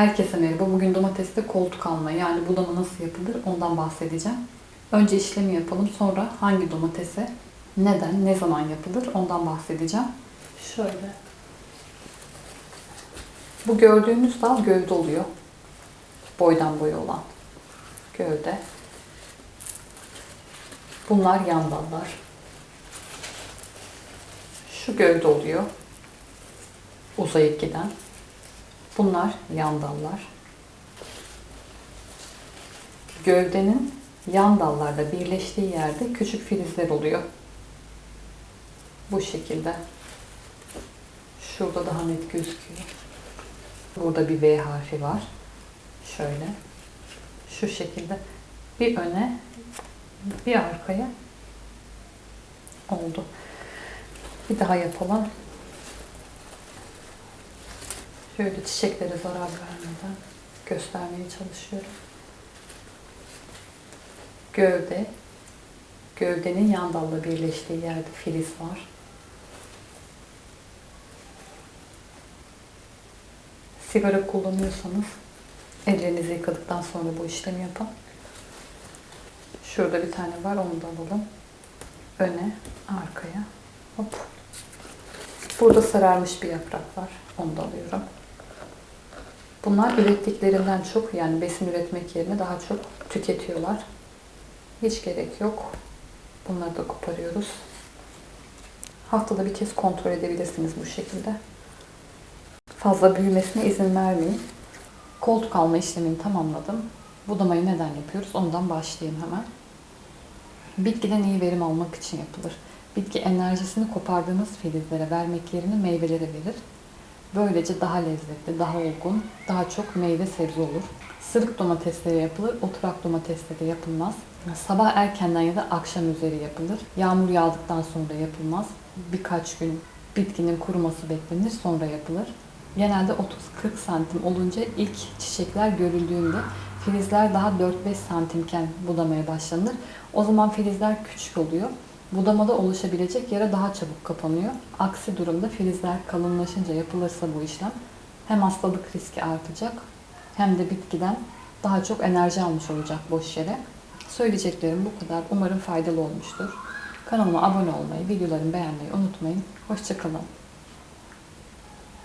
Herkese merhaba. Bugün domateste koltuk alma yani budama nasıl yapılır ondan bahsedeceğim. Önce işlemi yapalım sonra hangi domatese neden, ne zaman yapılır ondan bahsedeceğim. Şöyle. Bu gördüğünüz dal gövde oluyor. Boydan boya olan. Gövde. Bunlar yan dallar. Şu gövde oluyor. Uzayıp giden. Bunlar yan dallar. Gövdenin yan dallarda birleştiği yerde küçük filizler oluyor. Bu şekilde. Şurada daha net gözüküyor. Burada bir V harfi var. Şöyle. Şu şekilde. Bir öne, bir arkaya oldu. Bir daha yapalım. Şöyle çiçeklere zarar vermeden göstermeye çalışıyorum. Gövde, gövdenin yan dalla birleştiği yerde filiz var. Sigara kullanıyorsanız ellerinizi yıkadıktan sonra bu işlemi yapın. Şurada bir tane var onu da alalım. Öne, arkaya. Hop. Burada sararmış bir yaprak var. Onu da alıyorum. Bunlar ürettiklerinden çok yani besin üretmek yerine daha çok tüketiyorlar. Hiç gerek yok. Bunları da koparıyoruz. Haftada bir kez kontrol edebilirsiniz bu şekilde. Fazla büyümesine izin vermeyin. Koltuk alma işlemini tamamladım. Budamayı neden yapıyoruz? Ondan başlayayım hemen. Bitkiden iyi verim almak için yapılır. Bitki enerjisini kopardığınız filizlere vermek yerine meyvelere verir. Böylece daha lezzetli, daha olgun, daha çok meyve sebze olur. Sırık domatesleri yapılır, oturak domatesleri yapılmaz. Sabah erkenden ya da akşam üzeri yapılır. Yağmur yağdıktan sonra yapılmaz. Birkaç gün bitkinin kuruması beklenir, sonra yapılır. Genelde 30-40 santim olunca ilk çiçekler görüldüğünde filizler daha 4-5 santimken budamaya başlanır. O zaman filizler küçük oluyor. Budamada oluşabilecek yara daha çabuk kapanıyor. Aksi durumda filizler kalınlaşınca yapılırsa bu işlem hem hastalık riski artacak hem de bitkiden daha çok enerji almış olacak boş yere. Söyleyeceklerim bu kadar. Umarım faydalı olmuştur. Kanalıma abone olmayı, videolarımı beğenmeyi unutmayın. Hoşçakalın.